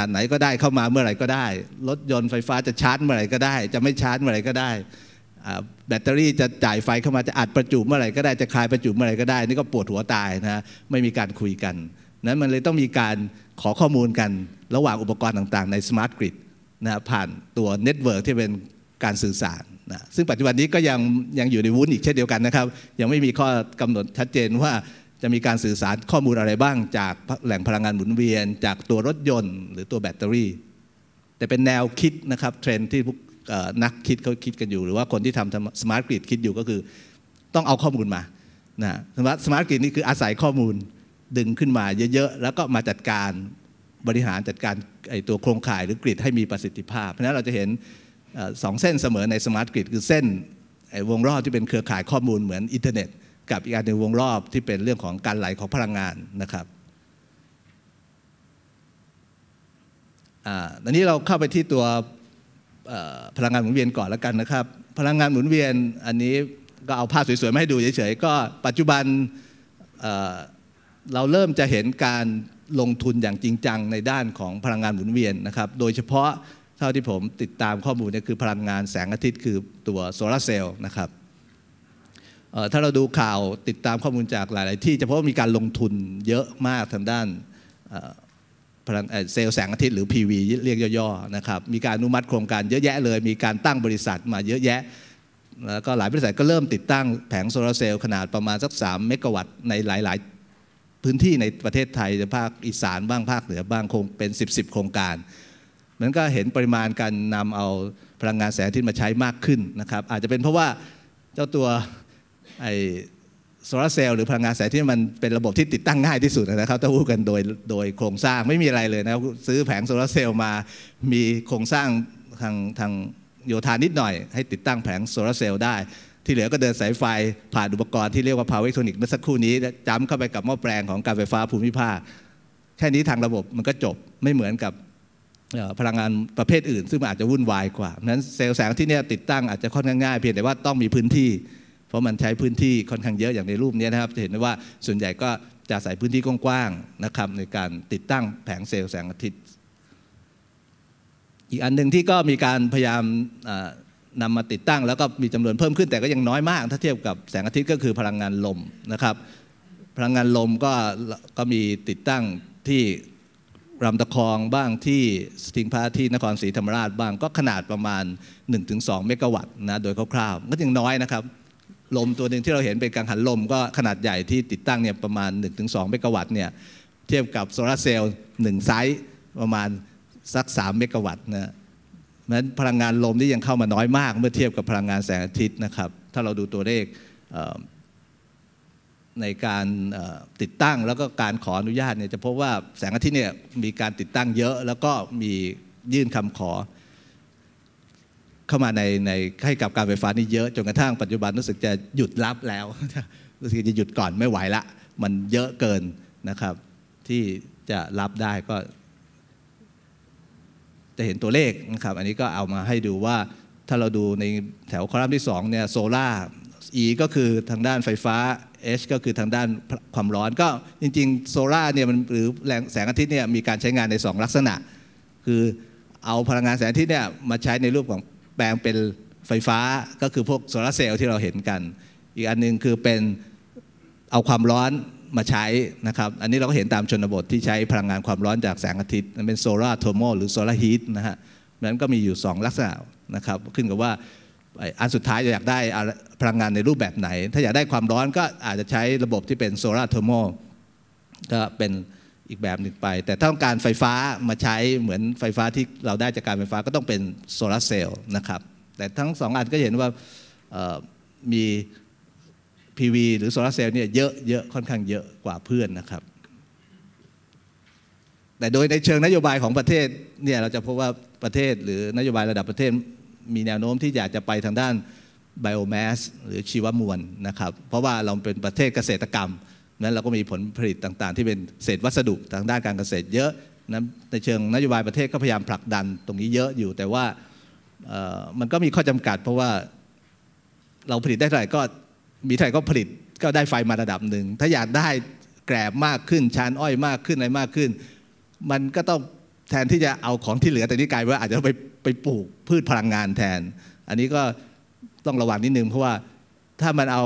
นาดไหนก็ได้เข้ามาเมื่อไหร่ก็ได้ รถยนต์ไฟฟ้าจะชาร์จเมื่อไหร่ก็ได้ จะไม่ชาร์จเมื่อไหร่ก็ได้แบตเตอรี่จะจ่ายไฟเข้ามาจะอัดประจุเมื่อไหร่ก็ได้จะคลายประจุเมื่อไหร่ก็ได้ นี่ก็ปวดหัวตายนะไม่มีการคุยกัน นั้นมันเลยต้องมีการขอข้อมูลกันระหว่างอุปกรณ์ต่างๆ ในสมาร์ทกริดนะผ่านตัวเน็ตเวิร์กที่เป็นการสื่อสารนะซึ่งปัจจุบันนี้ก็ยังยังอยู่ในวุ้นอีกเช่นเดียวกันนะครับ ยังไม่มีข้อกำหนดชัดเจนว่า จะมีการสื่อสารข้อมูลอะไรบ้าง จากแหล่งพลังงานหมุนเวียน จากตัวรถยนต์ หรือตัวแบตเตอรี่ แต่เป็นแนวคิดนะครับเทรนที่นักคิดเขาคิดกันอยู่ หรือว่าคนที่ทำสมาร์ทกริดคิดอยู่ก็คือ ต้องเอาข้อมูลมานะสมาร์ทกริดนี่คืออาศัยข้อมูลดึงขึ้นมาเยอะๆ แล้วก็มาจัดการบริหารจัดการไอตัวโครงข่ายหรือกริดให้มีประสิทธิภาพ เพราะฉะนั้นเราจะเห็นสองเส้นเสมอในสมาร์ทกริดคือเส้นวงรอบที่เป็นเครือข่ายข้อมูลเหมือนอินเทอร์เน็ต กับอีกอันหนึ่งวงรอบที่เป็นเรื่องของการไหลของพลังงานนะครับอ่าตอนนี้เราเข้าไปที่ตัวพลังงานหมุนเวียนก่อนแล้วกันนะครับ พลังงานหมุนเวียนอันนี้ก็เอาภาพสวยๆมาให้ดูเฉยๆก็ปัจจุบันเราเริ่มจะเห็นการลงทุนอย่างจริงจังในด้านของพลังงานหมุนเวียนนะครับ โดยเฉพาะเท่าที่ผมติดตามข้อมูลเนี่ยคือพลังงานแสงอาทิตย์คือตัวโซลาร์เซลล์นะครับ ถ้าเราดูข่าวติดตามข้อมูลจากหลาย ๆ ที่จะพบว่ามีการลงทุนเยอะมากทางด้านพลังเซลล์แสงอาทิตย์หรือ PV เรียกย่อ ๆ นะครับ มีการอนุมัติโครงการเยอะแยะเลย มีการตั้งบริษัทมาเยอะแยะ แล้วก็หลายบริษัทก็เริ่มติดตั้งแผงโซลาร์เซลล์ขนาดประมาณสัก 3 เมกะวัตต์ในหลาย ๆ พื้นที่ในประเทศไทยภาคอีสานบ้างภาคเหนือบ้างคงเป็น 10 10 โครงการมันก็เห็นปริมาณการนำเอาพลังงานแสงอาทิตย์มาใช้มากขึ้นนะครับอาจจะเป็นเพราะว่าเจ้าตัว ไอโซลาร์เซลล์หรือพลังงานแสงที่มันเป็นระบบที่ติดตั้งง่ายที่สุดนะครับถ้าพูดกันโดยโดยโครงสร้างไม่มีอะไรเลยนะซื้อแผงโซลาร์เซลล์มามีโครงสร้างทางทางโยธานิดหน่อย ให้ติดตั้งแผงโซลาร์เซลล์ได้ ที่เหลือก็เดินสายไฟผ่านอุปกรณ์ที่เรียกว่า power electronic เมื่อสักครู่นี้จ้ำเข้าไปกับหม้อแปลงของการไฟฟ้าภูมิภาค แค่นี้ทางระบบมันก็จบไม่เหมือนกับพลังงานประเภทอื่น ซึ่งมันอาจจะวุ่นวายกว่าเพราะฉะนั้นเซลล์แสงที่นี่ติดตั้งอาจจะค่อนข้างง่ายเพียงแต่ว่าต้องมีพื้นที่ เพราะมันใช้พื้นที่ค่อนข้างเยอะอย่างในรูปนี้นะครับ จะเห็นได้ว่าส่วนใหญ่ก็จะใส่พื้นที่กว้างๆนะครับในการติดตั้งแผงเซลล์แสงอาทิตย์ อีกอันหนึ่งที่ก็มีการพยายามนำมาติดตั้ง แล้วก็มีจำนวนเพิ่มขึ้นแต่ก็ยังน้อยมาก ถ้าเทียบกับแสงอาทิตย์ก็คือพลังงานลมนะครับ พลังงานลมก็ก็มีติดตั้งที่รำตะคองบ้างที่สถิงพระที่นครศรีธรรมราชบ้างก็ขนาดประมาณ 1-2 เมกะวัตต์นะโดยคร่าวๆก็ยังน้อยนะครับ ลมตัวหนึ่งที่เราเห็นเป็นกังหันลมก็ขนาดใหญ่ที่ติดตั้งเนี่ยประมาณ 1-2 เมกะวัตต์เนี่ยเทียบกับโซลาร์เซลล์หนึ่งไซส์ประมาณสัก 3 เมกะวัตต์นะเพราะฉะนั้นพลังงานลมที่ยังเข้ามาน้อยมากเมื่อเทียบกับพลังงานแสงอาทิตย์นะครับ ถ้าเราดูตัวเลขในการติดตั้งแล้วก็การขออนุญาตเนี่ยจะพบว่าแสงอาทิตย์เนี่ยมีการติดตั้งเยอะ แล้วก็มียื่นคำขอ เข้ามาในในให้กับการไฟฟ้านี่เยอะจนกระทั่งปัจจุบันรู้สึกจะหยุดรับแล้วรู้สึกจะหยุดก่อนไม่ไหวละ มันเยอะเกินนะครับ ที่จะรับได้ก็ จะเห็นตัวเลขนะครับ อันนี้ก็เอามาให้ดูว่าถ้าเราดูในแถวคอลัมน์ที่2เนี่ยโซล่า E ก็คือทางด้านไฟฟ้า H ก็คือทางด้านความร้อนก็จริงๆโซล่าเนี่ยมันหรือแรงแสงอาทิตย์เนี่ยมีการใช้งานใน 2 ลักษณะ คือเอาพลังงานแสงอาทิตย์เนี่ยมาใช้ในรูปของ แปลงเป็นไฟฟ้าก็คือพวกโซลาร์เซลล์ที่เราเห็นกัน อีกอันหนึงคือเป็นเอาความร้อนมาใช้นะครับ อันนี้เราก็เห็นตามชนบทที่ใช้พลังงานความร้อนจากแสงอาทิตย์นั่นเป็นโซลาร์เทอร์โมหรือโซลาร์ฮีทนะฮะนั้นก็มีอยู่ 2 ลักษณะนะครับ ขึ้นกับว่าอันสุดท้ายจะอยากได้พลังงานในรูปแบบไหน ถ้าอยากได้ความร้อนก็อาจจะใช้ระบบที่เป็นโซลาร์เทอร์โมก็เป็น อีกแบบหนึ่งไป แต่ถ้าต้องการไฟฟ้ามาใช้เหมือนไฟฟ้าที่เราได้จากการไฟฟ้าก็ต้องเป็นโซลาร์เซลล์นะครับ แต่ทั้งสองอันก็เห็นว่ามี PV หรือโซลาร์เซลล์เนี่ยเยอะเยอะค่อนข้างเยอะกว่าเพื่อนนะครับ แต่โดยในเชิงนโยบายของประเทศเนี่ยเราจะพบว่าประเทศหรือนโยบายระดับประเทศมีแนวโน้มที่อยากจะไปทางด้านไบโอแมสหรือชีวมวลนะครับ เพราะว่าเราเป็นประเทศเกษตรกรรม นั้นเราก็มีผลผลิตต่างๆ ที่เป็นเศษวัสดุทางด้านการเกษตรเยอะนั้นในเชิงนโยบายประเทศก็พยายามผลักดันตรงนี้เยอะอยู่ แต่ว่ามันก็มีข้อจำกัด เพราะว่าเราผลิตได้เท่าไหร่ก็มีเท่าไหร่ก็ผลิตก็ได้ไฟมาระดับหนึ่ง ถ้าอยากได้แกรบมากขึ้นชานอ้อยมากขึ้นอะไรมากขึ้น มันก็ต้องแทนที่จะเอาของที่เหลือแต่นี้กลายเป็นว่าอาจจะไปไปปลูกพืชพลังงานแทน อันนี้ก็ต้องระวังนิดนึงเพราะว่าถ้ามันเอา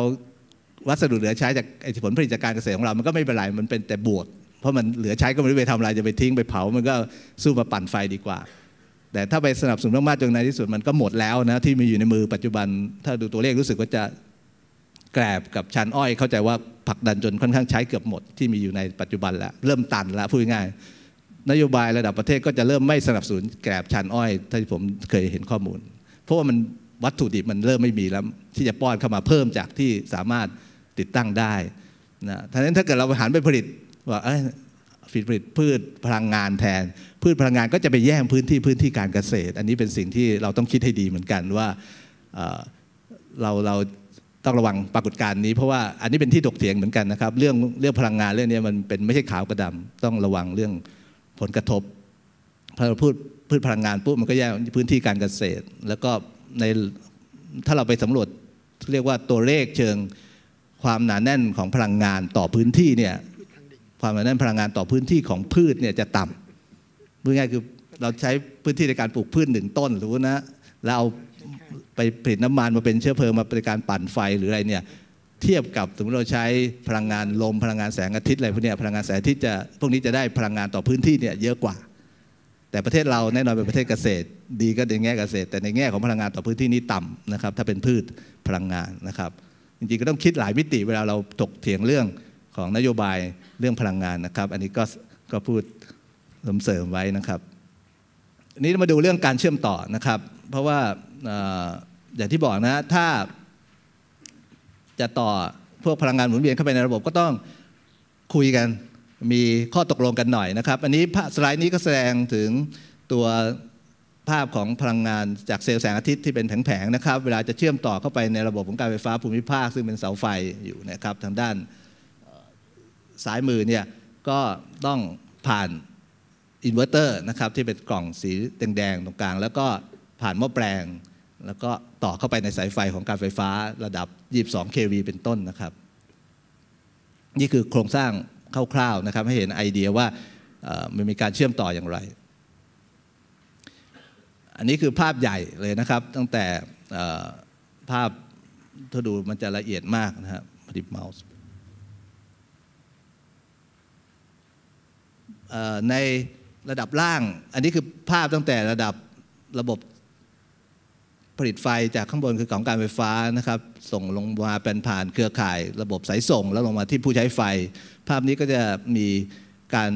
วัสดุเหลือใช้จากผลผลิตจากการเกษตรของเรา มันก็ไม่เป็นไร มันเป็นแต่บวก เพราะมันเหลือใช้ก็ไม่รู้ไปทำอะไร จะไปทิ้งไปเผา มันก็สู้มาปั่นไฟดีกว่า แต่ถ้าไปสนับสนุนมากๆจนในที่สุดมันก็หมดแล้วนะที่มีอยู่ในมือปัจจุบัน ถ้าดูตัวเลขรู้สึกว่าจะแกรบกับชันอ้อย เข้าใจว่าผลักดันจนค่อนข้างใช้เกือบหมดที่มีอยู่ในปัจจุบันแล้วเริ่มตันแล้วพูดง่ายนโยบายระดับประเทศก็จะเริ่มไม่สนับสนุนแกรบชันอ้อยถ้าที่ผมเคยเห็นข้อมูล เพราะว่ามันวัตถุดิบมันเริ่มไม่มีแล้ว ที่จะป้อนเข้ามาเพิ่มจากที่สามารถ ติดตั้งได้นะทั้งนั้นถ้าเกิดเราหันไปผลิตว่าเอ้ยผลิตพืชพลังงานแทน พืชพลังงานก็จะไปแย่งพื้นที่พื้นที่การเกษตร อันนี้เป็นสิ่งที่เราต้องคิดให้ดีเหมือนกันว่าเราเราต้องระวังปรากฏการณ์นี้เพราะว่าอันนี้เป็นที่ถกเถียงเหมือนกันนะครับ เรื่องเรื่องพลังงานเรื่องนี้มันเป็นไม่ใช่ขาวกับดำต้องระวังเรื่องผลกระทบพอพูดพืชพลังงานปุ๊บมันก็แย่งพื้นที่การเกษตร แล้วก็ในถ้าเราไปสำรวจเรียกว่าตัวเลขเชิง ความหนาแน่นของพลังงานต่อพื้นที่เนี่ยความหนาแน่นพลังงานต่อพื้นที่ของพืชเนี่ยจะต่ำพูดง่ายคือเราใช้พื้นที่ในการปลูกพืชหนึ่งต้นหรือนะแล้วเอาไปผลิตน้ำมันมาเป็นเชื้อเพลิงมาเป็นการปั่นไฟหรืออะไรเนี่ยเทียบกับสมมติเราใช้พลังงานลมพลังงานแสงอาทิตย์อะไรพวกนี้พลังงานแสงอาทิตย์จะพวกนี้จะได้พลังงานต่อพื้นที่เนี่ยเยอะกว่า แต่ประเทศเราแน่นอนเป็นประเทศเกษตร ดีก็ในแง่เกษตร แต่ในแง่ของพลังงานต่อพื้นที่นี้ต่ำนะครับถ้าเป็นพืชพลังงานนะครับ จริงๆก็ต้องคิดหลายมิติเวลาเราถกเถียงเรื่องของนโยบายเรื่องพลังงานนะครับ อันนี้ก็ก็พูดเสริมไว้นะครับอันนี้มาดูเรื่องการเชื่อมต่อนะครับ เพราะว่าอย่างที่บอกนะถ้าจะต่อพวกพลังงานหมุนเวียนเข้าไปในระบบก็ต้องคุยกันมีข้อตกลงกันหน่อยนะครับ อันนี้สไลด์นี้ก็แสดงถึงตัว ภาพของพลังงานจากเซลล์แสงอาทิตย์ที่เป็นแผงๆนะครับ เวลาจะเชื่อมต่อเข้าไปในระบบของการไฟฟ้าภูมิภาคซึ่งเป็นเสาไฟอยู่นะครับทางด้านซ้ายมือเนี่ยก็ต้องผ่านอินเวอร์เตอร์นะครับที่เป็นกล่องสีแดงๆตรงกลาง แล้วก็ผ่านหม้อแปลง แล้วก็ต่อเข้าไปในสายไฟของการไฟฟ้าระดับ 22 kV เป็นต้นนะครับ นี่คือโครงสร้างคร่าวๆนะครับให้เห็นไอเดียว่ามันมีการเชื่อมต่ออย่างไร นนี้คือภาพใหญ่เลยนะครับ ตั้งแต่ภาพถ้าดูมันจะละเอียดมากนะครับดิบเมาส์ในระดับล่าง อันนี้คือภาพตั้งแต่ระดับระบบผลิตไฟจากข้างบนคือของการไฟฟ้านะครับ ส่งลงมาเป็นผ่านเครือข่าย ระบบสายส่ง แล้วลงมาที่ผู้ใช้ไฟ ภาพนี้ก็จะมีการ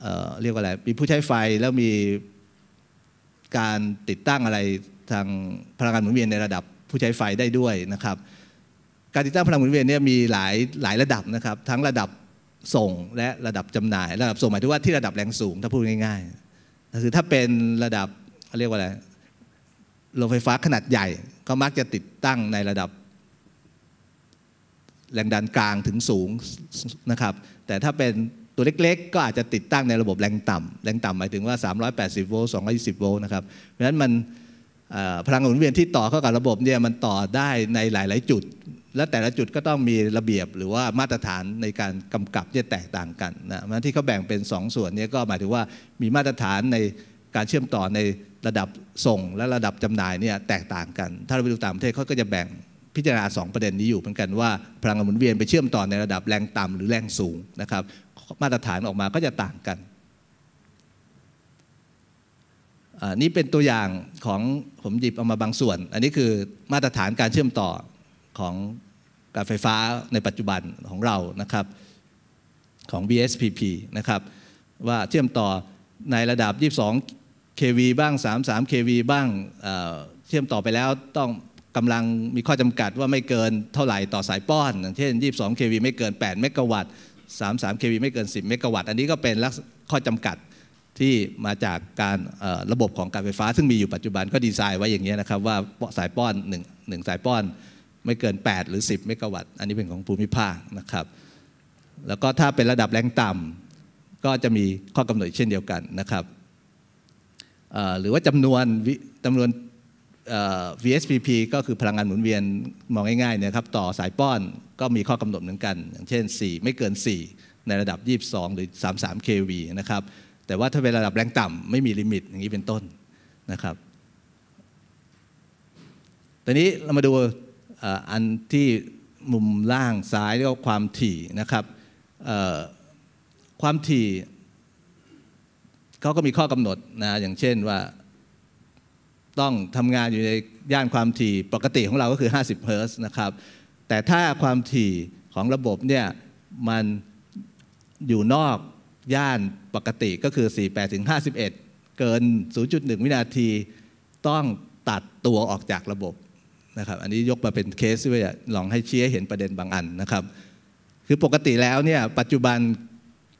เเรียกว่าอะไรมีผู้ใช้ไฟแล้วมี การติดตั้งอะไรทางพลังงานหมุนเวียนในระดับผู้ใช้ไฟได้ด้วยนะครับ การติดตั้งพลังหมุนเวียนเนี่ยมีหลายหลายระดับนะครับ ทั้งระดับส่งและระดับจำหน่าย ระดับส่งหมายถึงว่าที่ระดับแรงสูงถ้าพูดง่ายๆคือถ้าเป็นระดับเรียกว่าอะไรโรงไฟฟ้าขนาดใหญ่ก็มักจะติดตั้งในระดับ แรงดันกลางถึงสูงนะครับ แต่ถ้าเป็น ตัวเล็กๆ ก็อาจจะติดตั้งในระบบแรงต่ำแรงต่ำหมายถึงว่า 380 โวลต์ 220 โวลต์นะครับ เพราะฉะนั้นมันพลังหมุนเวียนที่ต่อเข้ากับระบบเนี่ยมันต่อได้ในหลาย ๆ จุด และแต่ละจุดก็ต้องมีระเบียบหรือว่ามาตรฐานในการกำกับที่แตกต่างกันนะมันที่เขาแบ่งเป็น 2 ส่วนนี้ก็หมายถึงว่ามีมาตรฐานในการเชื่อมต่อในระดับส่งและระดับจำหน่ายเนี่ยแตกต่างกัน ถ้าเราไปดูต่างประเทศเขาก็จะแบ่ง พิจารณา 2 ประเด็นนี้อยู่เหมือนกันว่าพลังงานหมุนเวียนไปเชื่อมต่อในระดับแรงต่ำหรือแรงสูงนะครับ มาตรฐานออกมาก็จะต่างกันนี่เป็นตัวอย่างของผมหยิบเอามาบางส่วน อันนี้คือมาตรฐานการเชื่อมต่อของการไฟฟ้าในปัจจุบันของเรานะครับของ BSPP นะครับว่าเชื่อมต่อในระดับ 22 kV บ้าง 33 kV บ้างเชื่อมต่อไปแล้วต้อง กำลังมีข้อจำกัดว่าไม่เกินเท่าไหร่ต่อสายป้อน เช่น 22 kV ไม่เกิน 8 เมกะวัตต์ 33 kV ไม่เกิน 10 เมกะวัตต์ อันนี้ก็เป็นข้อจำกัดที่มาจากการระบบของการไฟฟ้า ซึ่งมีอยู่ปัจจุบันก็ดีไซน์ไว้อย่างนี้นะครับ ว่าสายป้อน1 1สายป้อนไม่เกิน 8 หรือ 10 เมกะวัตต์ อันนี้เป็นของภูมิภาคนะครับ แล้วก็ถ้าเป็นระดับแรงต่ำก็จะมีข้อกำหนดเช่นเดียวกันนะครับหรือว่าจำนวนจำนวน VSPP ก็คือพลังงานหมุนเวียนมองง่ายๆเนี่ยครับต่อสายป้อนก็มีข้อกำหนดเหมือนกัน อย่างเช่น 4 ไม่เกิน 4 ในระดับ 22 หรือ 33 kV นะครับแต่ว่าถ้าเป็นระดับแรงต่ำไม่มีลิมิตอย่างนี้เป็นต้นนะครับตอนนี้เรามาดูอันที่มุมล่างซ้ายเรียกว่าความถี่นะครับความถี่เขาก็มีข้อกำหนดนะอย่างเช่นว่า ต้องทำงานอยู่ในย่านความถี่ปกติของเราก็คือ 50 เฮิร์ตซ์นะครับ แต่ถ้าความถี่ของระบบเนี่ยมันอยู่นอกย่านปกติก็คือ 48ถึง51 เกิน 0.1 วินาที ต้องตัดตัวออกจากระบบนะครับ อันนี้ยกมาเป็นเคสที่ว่าลองให้เชี้ให้เห็นประเด็นบางอันนะครับ คือปกติแล้วเนี่ยปัจจุบัน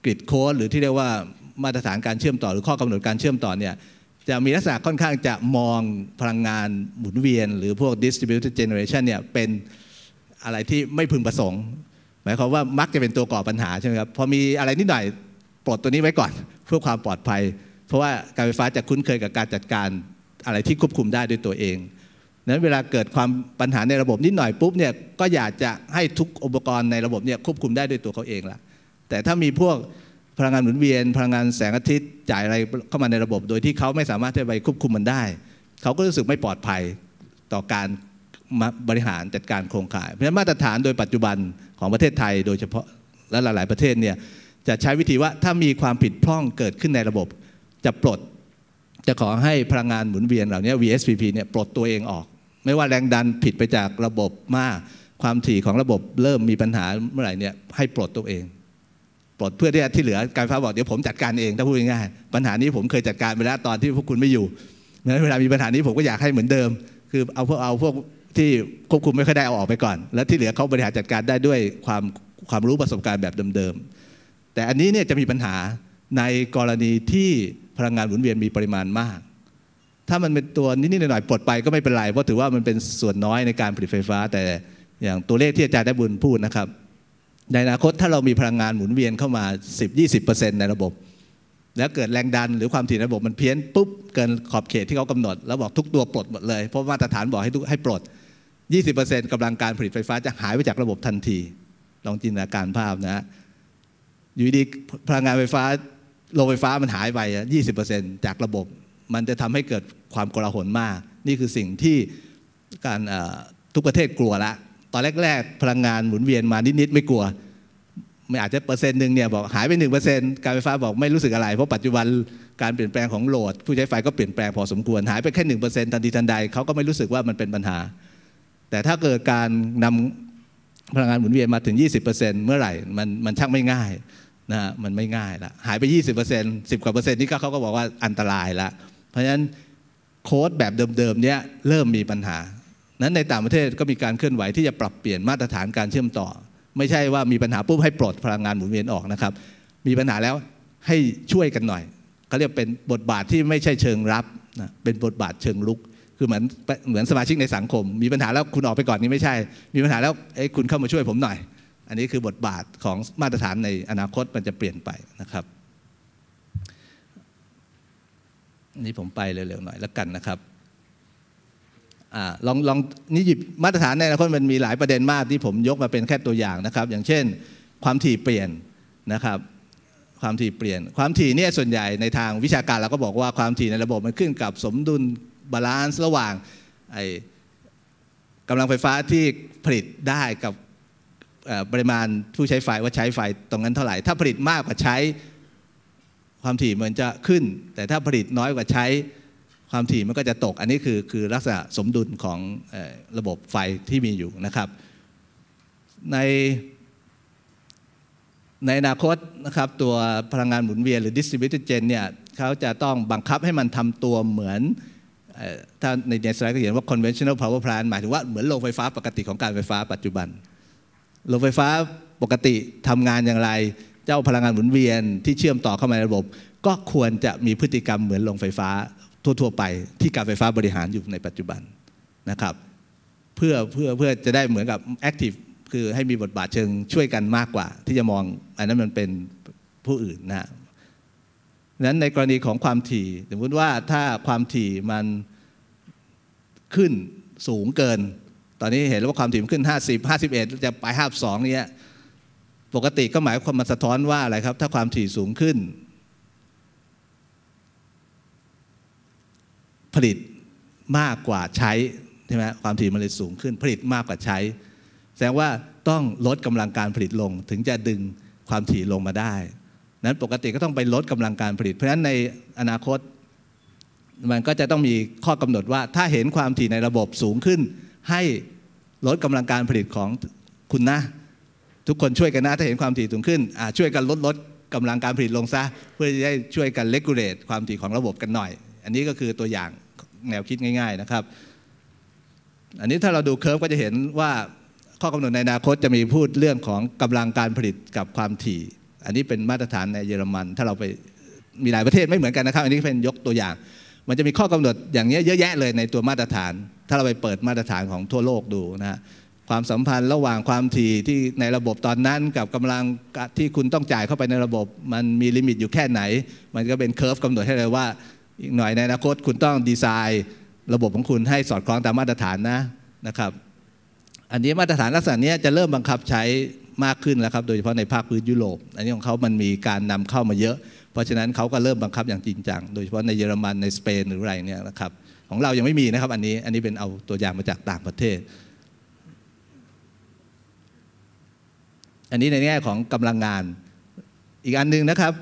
กริดโค้ดหรือที่เรียกว่ามาตรฐานการเชื่อมต่อหรือข้อกำหนดการเชื่อมต่อเนี่ย จะมีลักษณะค่อนข้างจะมองพลังงานหมุนเวียน หรือพวก distributed generation เนี่ยเป็นอะไรที่ไม่พึงประสงค์ หมายความว่ามักจะเป็นตัวก่อปัญหาใช่ไหมครับพอมีอะไรนิดหน่อยปลดตัวนี้ไว้ก่อน เพื่อความปลอดภัย เพราะว่าการไฟฟ้าจะคุ้นเคยกับการจัดการอะไรที่ควบคุมได้ด้วยตัวเองนั้นเวลาเกิดความปัญหาในระบบนิดหน่อยปุ๊บเนี่ยก็อยากจะให้ทุกอุปกรณ์ในระบบเนี่ยควบคุมได้ด้วยตัวเขาเองละแต่ถ้ามีพวก พลังงานหมุนเวียน พลังงานแสงอาทิตย์จ่ายอะไรเข้ามาในระบบ โดยที่เขาไม่สามารถจะไปควบคุมมันได้ เขาก็รู้สึกไม่ปลอดภัยต่อการบริหารจัดการโครงข่าย เพราะฉะนั้นมาตรฐานโดยปัจจุบันของประเทศไทย โดยเฉพาะและหลาย ๆ ประเทศเนี่ยจะใช้วิธีว่าถ้ามีความผิดพร่องเกิดขึ้นในระบบ จะปลดจะขอให้พลังงานหมุนเวียนเหล่านี้ VSPP เนี่ยปลดตัวเองออก ไม่ว่าแรงดันผิดไปจากระบบมาก ความถี่ของระบบเริ่มมีปัญหาเมื่อไหร่เนี่ยให้ปลดตัวเอง ปลดเพื่อที่ที่เหลือการไฟฟ้าบอกเดี๋ยวผมจัดการเองถ้าพูดง่ายๆปัญหานี้ผมเคยจัดการไปแล้วตอนที่พวกคุณไม่อยู่นั้นเวลามีปัญหานี้ผมก็อยากให้เหมือนเดิม คือเอาพวกเอาพวกที่ควบคุมไม่ค่อยได้เอาออกไปก่อน แล้วที่เหลือเขาบริหารจัดการได้ด้วยความความรู้ประสบการณ์แบบเดิมๆแต่อันนี้เนี่ยจะมีปัญหาในกรณีที่พลังงานหมุนเวียนมีปริมาณมาก ถ้ามันเป็นตัวนิดๆหน่อยๆปลดไปก็ไม่เป็นไรเพราะถือว่ามันเป็นส่วนน้อยในการผลิตไฟฟ้า แต่อย่างตัวเลขที่อาจารย์ได้บุญพูดนะครับ ในอนาคตถ้าเรามีพลังงานหมุนเวียนเข้ามา 10-20%ในระบบ แล้วเกิดแรงดันหรือความถี่ระบบมันเพี้ยนปุ๊บเกินขอบเขตที่เขากำหนด แล้วบอกทุกตัวปลดหมดเลย เพราะมาตรฐานบอกให้ทุกให้ปลด 20%กำลังการผลิตไฟฟ้าจะหายไปจากระบบทันที ลองจินตนาการภาพนะอยู่ดีพลังงานไฟฟ้าโรงไฟฟ้ามันหายไป 20%จากระบบ มันจะทำให้เกิดความกลาหลมาก นี่คือสิ่งที่การทุกประเทศกลัวละ ตอนแรก ๆ พลังงานหมุนเวียนมานิด ๆ ไม่กลัวไม่อาจจะเปอร์เซ็นต์หนึ่งเนี่ยบอกหายไปหนึ่งเปอร์เซ็นต์การไฟฟ้าบอกไม่รู้สึกอะไร เพราะปัจจุบันการเปลี่ยนแปลงของโหลด ผู้ใช้ไฟก็เปลี่ยนแปลงพอสมควร หายไปแค่หนึ่งเปอร์เซ็นต์ทันทีทันใดเขาก็ไม่รู้สึกว่ามันเป็นปัญหา แต่ถ้าเกิดการนำพลังงานหมุนเวียนมาถึง 20%เมื่อไหร่มันมันช่างไม่ง่ายนะมันไม่ง่ายละหายไป 20% 10กว่าเปอร์เซ็นต์นี่เขาก็บอกว่าอันตรายละเพราะฉะนั้นโค้ดแบบเดิมๆเนี้ยเริ่มมีปัญหา นั้นในต่างประเทศก็มีการเคลื่อนไหวที่จะปรับเปลี่ยนมาตรฐานการเชื่อมต่อ ไม่ใช่ว่ามีปัญหาปุ๊บให้ปลดพลังงานหมุนเวียนออกนะครับ มีปัญหาแล้วให้ช่วยกันหน่อยเขาเรียกเป็นบทบาทที่ไม่ใช่เชิงรับนะเป็นบทบาทเชิงลุก คือเหมือนเหมือนสมาชิกในสังคม มีปัญหาแล้วคุณออกไปก่อนนี่ไม่ใช่ มีปัญหาแล้วไอ้คุณเข้ามาช่วยผมหน่อย อันนี้คือบทบาทของมาตรฐานในอนาคตมันจะเปลี่ยนไปนะครับนี่ผมไปเร็วๆหน่อยแล้วกันนะครับ ลองลองนี่หยิบมาตรฐานในอนาคตมันมีหลายประเด็นมากที่ผมยกมาเป็นแค่ตัวอย่างนะครับ อย่างเช่น ความถี่เปลี่ยนนะครับ ความถี่เปลี่ยน ความถี่เนี่ยส่วนใหญ่ในทางวิชาการเราก็บอกว่าความถี่ในระบบมันขึ้นกับสมดุลบาลานซ์ระหว่างไอ้กำลังไฟฟ้าที่ผลิตได้กับปริมาณผู้ใช้ไฟว่าใช้ไฟตรงนั้นเท่าไหร่ ถ้าผลิตมากกว่าใช้ ความถี่มันจะขึ้น แต่ถ้าผลิตน้อยกว่าใช้ ความถี่มันก็จะตก อันนี้คือคือลักษณะสมดุลของระบบไฟที่มีอยู่นะครับ ในในอนาคตนะครับตัวพลังงานหมุนเวียนหรือ distributed gen เนี่ยเขาจะต้องบังคับให้มันทำตัวเหมือนถ้าในในสไลด์ก็เห็นว่า conventional power plant หมายถึงว่าเหมือนโรงไฟฟ้าปกติของการไฟฟ้าปัจจุบัน โรงไฟฟ้าปกติทำงานอย่างไร เจ้าพลังงานหมุนเวียนที่เชื่อมต่อเข้ามาในระบบ ก็ควรจะมีพฤติกรรมเหมือนโรงไฟฟ้า ทั่ว ๆ ไปที่การไฟฟ้าบริหารอยู่ในปัจจุบันนะครับเพื่อเพื่อเพื่อจะได้เหมือนกับแอคทีฟคือให้มีบทบาทเชิงช่วยกันมากกว่า ที่จะมองอันนั้นมันเป็นผู้อื่นนะนั้นในกรณีของความถี่สมมติว่าถ้าความถี่มันขึ้นสูงเกิน ตอนนี้เห็นว่าความถี่มันขึ้น 50 51 จะไป52นี่ยปกติก็หมายความมันสะท้อนว่าอะไรครับ ถ้าความถี่สูงขึ้น ผลิตมากกว่าใช้ใช่ไหมความถี่มันเลยสูงขึ้น ผลิตมากกว่าใช้ แสดงว่าต้องลดกำลังการผลิตลง ถึงจะดึงความถี่ลงมาได้ นั้นปกติก็ต้องไปลดกำลังการผลิต เพราะฉะนั้นในอนาคต มันก็จะต้องมีข้อกำหนดว่า ถ้าเห็นความถี่ในระบบสูงขึ้น ให้ลดกำลังการผลิตของคุณนะ ทุกคนช่วยกันนะ ถ้าเห็นความถี่สูงขึ้นช่วยกันลดลดกำลังการผลิตลงซะ เพื่อจะได้ช่วยกันเลกูเลตความถี่ของระบบกันหน่อย อันนี้ก็คือตัวอย่าง แนวคิดง่าย ๆนะครับ อันนี้ถ้าเราดูเคอร์ฟก็จะเห็นว่าข้อกำหนดในอนาคตจะมีพูดเรื่องของกำลังการผลิตกับความถี่ อันนี้เป็นมาตรฐานในเยอรมัน ถ้าเราไปมีหลายประเทศไม่เหมือนกันนะครับ อันนี้เป็นยกตัวอย่าง มันจะมีข้อกำหนดอย่างนี้เยอะแยะเลยในตัวมาตรฐาน ถ้าเราไปเปิดมาตรฐานของทั่วโลกดูนะฮะความสัมพันธ์ระหว่างความถี่ที่ในระบบตอนนั้นกับกำลังที่คุณต้องจ่ายเข้าไปในระบบ มันมีลิมิตอยู่แค่ไหน มันก็เป็นเคอร์ฟกำหนดให้เลยว่า อีกหน่อยในอนาคตคุณต้องดีไซน์ระบบของคุณให้สอดคล้องตามมาตรฐานนะนะครับ อันนี้มาตรฐานลักษณะนี้จะเริ่มบังคับใช้มากขึ้นแล้วครับ โดยเฉพาะในภาคพื้นยุโรป อันนี้ของเขามันมีการนำเข้ามาเยอะ เพราะฉะนั้นเขาก็เริ่มบังคับอย่างจริงจัง โดยเฉพาะในเยอรมันในสเปนหรืออะไรเนี่ยนะครับ ของเรายังไม่มีนะครับ อันนี้ อันนี้เป็นเอาตัวอย่างมาจากต่างประเทศ อันนี้ในแง่ของกำลังงาน อีกอันหนึ่งนะครับ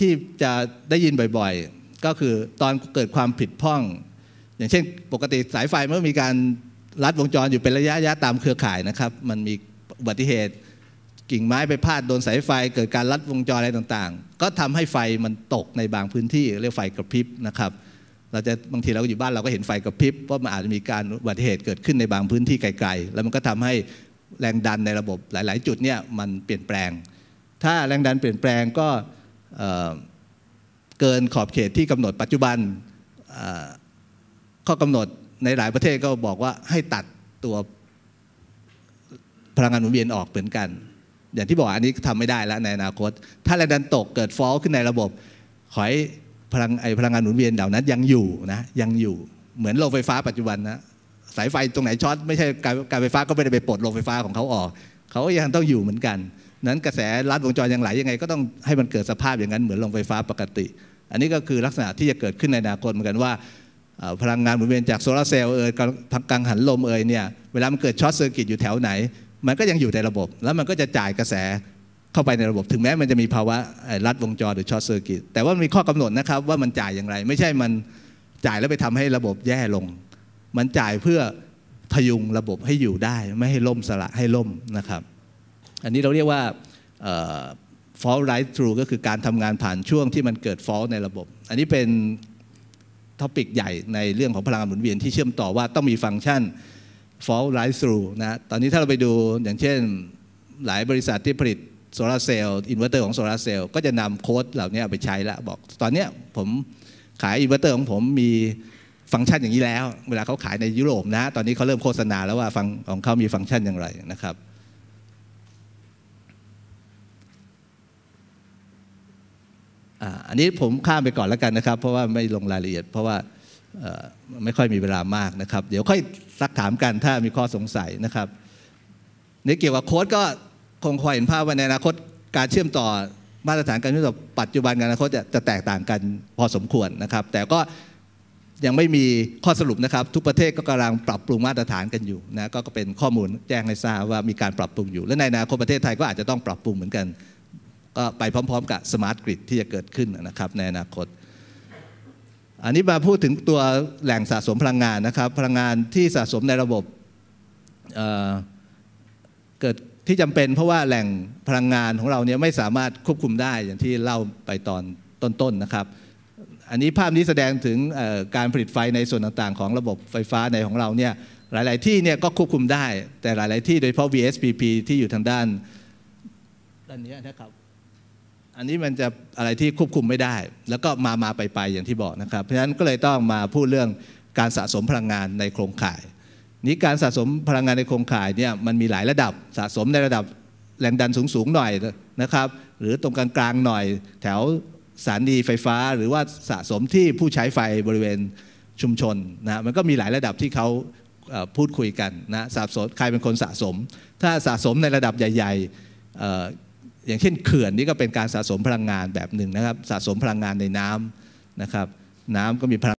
ที่จะได้ยินบ่อยๆ ก็คือตอนเกิดความผิดพร่อง อย่างเช่นปกติสายไฟเมื่อมีการรัดวงจรอยู่เป็นระยะระยะตามเครือข่ายนะครับ มันมีอุบัติเหตุกิ่งไม้ไปพาดโดนสายไฟ เกิดการรัดวงจรอะไรต่างๆ ก็ทำให้ไฟมันตกในบางพื้นที่เรียกไฟกระพริบนะครับ เราจะบางทีเราก็อยู่บ้านเราก็เห็นไฟกระพริบเพราะมันอาจจะมีการอุบัติเหตุเกิดขึ้นในบางพื้นที่ไกลๆ แล้วมันก็ทำให้แรงดันในระบบหลาย ๆ จุดเนี่ยมันเปลี่ยนแปลง ถ้าแรงดันเปลี่ยนแปลงก็ เกินขอบเขตที่กำหนดปัจจุบันข้อกำหนดในหลายประเทศก็บอกว่าให้ตัดตัวพลังงานหมุนเวียนออกเหมือนกัน อย่างที่บอกอันนี้ทำไม่ได้แล้วในอนาคต ถ้าแรงดันตกเกิดฟอลขึ้นในระบบ ขอให้พลังไอพลังงานหมุนเวียนเหล่านั้นยังอยู่นะยังอยู่เหมือนโรงไฟฟ้าปัจจุบันนะสายไฟตรงไหนช็อตไม่ใช่การการไฟฟ้าก็ไม่ได้ไปปลดโรงไฟฟ้าของเขาออก เขายังต้องอยู่เหมือนกัน นั้นกระแสลัดวงจรยังไหลยังไง ก็ต้องให้มันเกิดสภาพอย่างนั้นเหมือนโรงไฟฟ้าปกติ อันนี้ก็คือลักษณะที่จะเกิดขึ้นในอนาคตเหมือนกันว่าพลังงานหมุนเวียนจากโซลาร์เซลล์เอ่ยพักกังหันลมเอ่ยเนี่ยเวลามันเกิดช็อตเซอร์กิตอยู่แถวไหน มันก็ยังอยู่ในระบบ แล้วมันก็จะจ่ายกระแสเข้าไปในระบบ ถึงแม้มันจะมีภาวะลัดวงจรหรือช็อตเซอร์กิตแต่ว่ามีข้อกำหนดนะครับว่ามันจ่ายอย่างไร ไม่ใช่มันจ่ายแล้วไปทำให้ระบบแย่ลง มันจ่ายเพื่อพยุงระบบให้อยู่ได้ ไม่ให้ล่มสละให้ล่มนะครับ อันนี้เราเรียกว่า fault right through ก็คือการทำงานผ่านช่วงที่มันเกิด fault ในระบบ อันนี้เป็นท็อปิกใหญ่ในเรื่องของพลังงานหมุนเวียนที่เชื่อมต่อว่าต้องมีฟังก์ชัน fault right through นะตอนนี้ถ้าเราไปดูอย่างเช่นหลายบริษัทที่ผลิตโซลาเซลล์อินเวอร์เตอร์ของโซลาเซลล์ก็จะนำโค้ดเหล่านี้ไปใช้แล้วบอก ตอนนี้ผมขายอินเวอร์เตอร์ของผมมีฟังก์ชันอย่างนี้แล้ว เวลาเขาขายในยุโรปนะ ตอนนี้เขาเริ่มโฆษณาแล้วว่าฟังของเขามีฟังก์ชันอย่างไรนะครับ อันนี้ผมข้ามไปก่อนแล้วกันนะครับ เพราะว่าไม่ลงรายละเอียด เพราะว่าไม่ค่อยมีเวลามากนะครับ เดี๋ยวค่อยซักถามกันถ้ามีข้อสงสัยนะครับในเกี่ยวกับโค้ดก็คงคอยเห็นภาพว่าในอนาคตการเชื่อมต่อมาตรฐานการเชื่อมต่อปัจจุบันกับอนาคตจะแตกต่างกันพอสมควรนะครับ แต่ก็ยังไม่มีข้อสรุปนะครับ ทุกประเทศก็กำลังปรับปรุงมาตรฐานกันอยู่นะก็เป็นข้อมูลแจ้งให้ทราบว่ามีการปรับปรุงอยู่ และในอนาคตประเทศไทยก็อาจจะต้องปรับปรุงเหมือนกัน ก็ไปพร้อม ๆ กับสมาร์ทกริดที่จะเกิดขึ้นนะครับในอนาคต อันนี้มาพูดถึงตัวแหล่งสะสมพลังงานนะครับ พลังงานที่สะสมในระบบเเกิดที่จำเป็นเพราะว่าแหล่งพลังงานของเราเนี่ยไม่สามารถควบคุมได้อย่างที่เล่าไปตอนต้นๆนนะครับ อันนี้ภาพนี้แสดงถึงการผลิตไฟในส่วนต่างๆ ของระบบไฟฟ้าในของเราเนี่ยหลาย ๆ ที่เนี่ยก็ควบคุมได้ แต่หลาย ๆ ที่โดยเฉพาะ VSPP ที่อยู่ทางด้านด้านนี้นะครับ อันนี้มันจะอะไรที่ควบคุมไม่ได้ แล้วก็มามาไปไปอย่างที่บอกนะครับ เพราะฉะนั้นก็เลยต้องมาพูดเรื่องการสะสมพลังงานในโครงข่าย นี้การสะสมพลังงานในโครงข่ายเนี่ยมันมีหลายระดับสะสมในระดับแรงดันสูงสูงหน่อยนะครับ หรือตรงกลางๆหน่อย แถวสถานีไฟฟ้า หรือว่าสะสมที่ผู้ใช้ไฟบริเวณชุมชนนะมันก็มีหลายระดับที่เขาพูดคุยกันนะสะสมใครเป็นคนสะสม ถ้าสะสมในระดับใหญ่ อย่างเช่นเขื่อนนี่ก็เป็นการสะสมพลังงานแบบหนึ่งนะครับ สะสมพลังงานในน้ำนะครับ น้ำก็มีพลัง